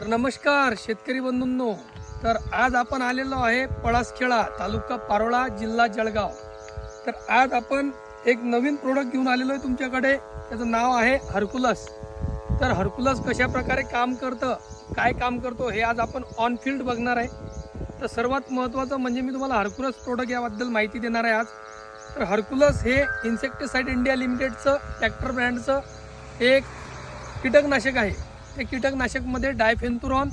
तर नमस्कार शेतकरी बंधूंनो. तर आज आपण आलेलो आहे पळासखेळा तालुका पारोळा जिल्हा जळगाव. तर आज आपण एक नवीन प्रोडक्ट घेऊन आलेलो आहे तुमच्याकडे. त्याचं नाव आहे हरकुलस. तर हरकुलस कशा प्रकारे काम करतं काय काम करतो हे आज आपण ऑन फील्ड बघणार आहे. तर सर्वात महत्त्वाचं म्हणजे मी तुम्हाला हरकुलस प्रोडक्ट याबद्दल माहिती देणार आहे आज. तर हरकुलस हे इन्सेक्टिसाइड इंडिया लिमिटेडचं ट्रॅक्टर ब्रँडचं एक कीटकनाशक आहे. या कीटकनाशकमध्ये डायफेन्थुरॉन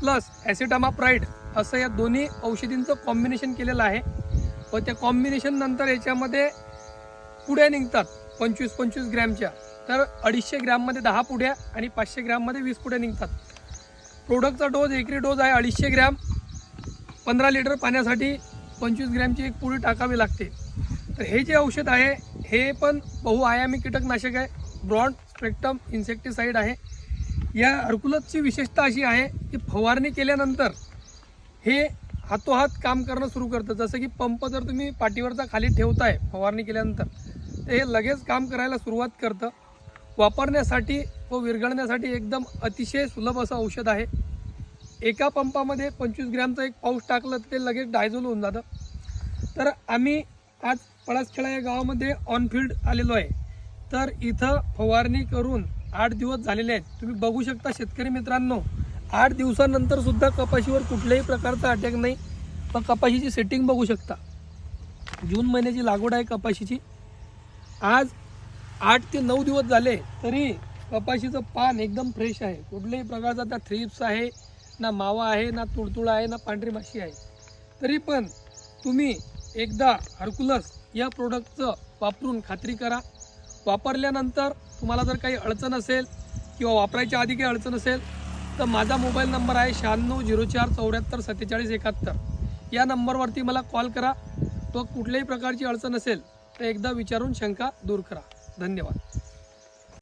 प्लस ॲसिटामाप्राईड असं या दोन्ही औषधींचं कॉम्बिनेशन केलेलं आहे. व त्या कॉम्बिनेशन नंतर याच्यामध्ये पुड्या निघतात पंचवीस पंचवीस ग्रॅमच्या. तर अडीचशे ग्रॅममध्ये दहा पुड्या आणि पाचशे ग्रॅममध्ये वीस पुड्या निघतात. प्रोडक्टचा डोस एकरी डोस आहे अडीचशे ग्रॅम. पंधरा लिटर पाण्यासाठी पंचवीस ग्रॅमची एक पुडी टाकावी लागते. तर हे जे औषध आहे हे पण बहुआयामी कीटकनाशक आहे. ब्रॉड स्पेक्ट्रम इन्सेक्टिसाईड आहे. या हरकुलसची विशेषता अशी आहे की फवारणी केल्यानंतर हे हातोहात काम करणं सुरू करतं. जसं की पंप जर तुम्ही पाठीवरचा खाली ठेवताय फवारणी केल्यानंतर तर हे लगेच काम करायला सुरुवात करतं. वापरण्यासाठी व विरघळण्यासाठी एकदम अतिशय सुलभ असं औषध आहे. एका पंपामध्ये पंचवीस ग्रॅमचं एक पाऊस टाकलं तर ते लगेच डायझोल होऊन जातं. तर आम्ही आज पळसखेळा या गावामध्ये ऑनफील्ड आलेलो आहे. तर इथं फवारणी करून आठ दिवस झालेले आहेत. तुम्ही बघू शकता शेतकरी मित्रांनो आठ दिवसानंतर सुद्धा कपाशीवर कुठल्याही प्रकारचा अटॅक नाही. पण कपाशीची सेटिंग बघू शकता. जून महिन्याची लागवड आहे कपाशीची. आज आठ ते नऊ दिवस झाले तरी कपाशीचं पान एकदम फ्रेश आहे. कुठल्याही प्रकारचा त्या थ्रिप्स आहे ना मावा आहे ना तुडतुळा आहे ना पांढरी माशी आहे. तरी पण तुम्ही एकदा हरकुलस या प्रोडक्टचं वापरून खात्री करा. वापरल्यानंतर तुम्हाला जर काही अडचण असेल किंवा वापरायच्या आधी काही अडचण असेल तर माझा मोबाईल नंबर आहे शहाण्णव झिरो चार चौऱ्याहत्तर सत्तेचाळीस एकाहत्तर. या नंबरवरती मला कॉल करा. तो कुठल्याही प्रकारची अडचण असेल तर एकदा विचारून शंका दूर करा. धन्यवाद.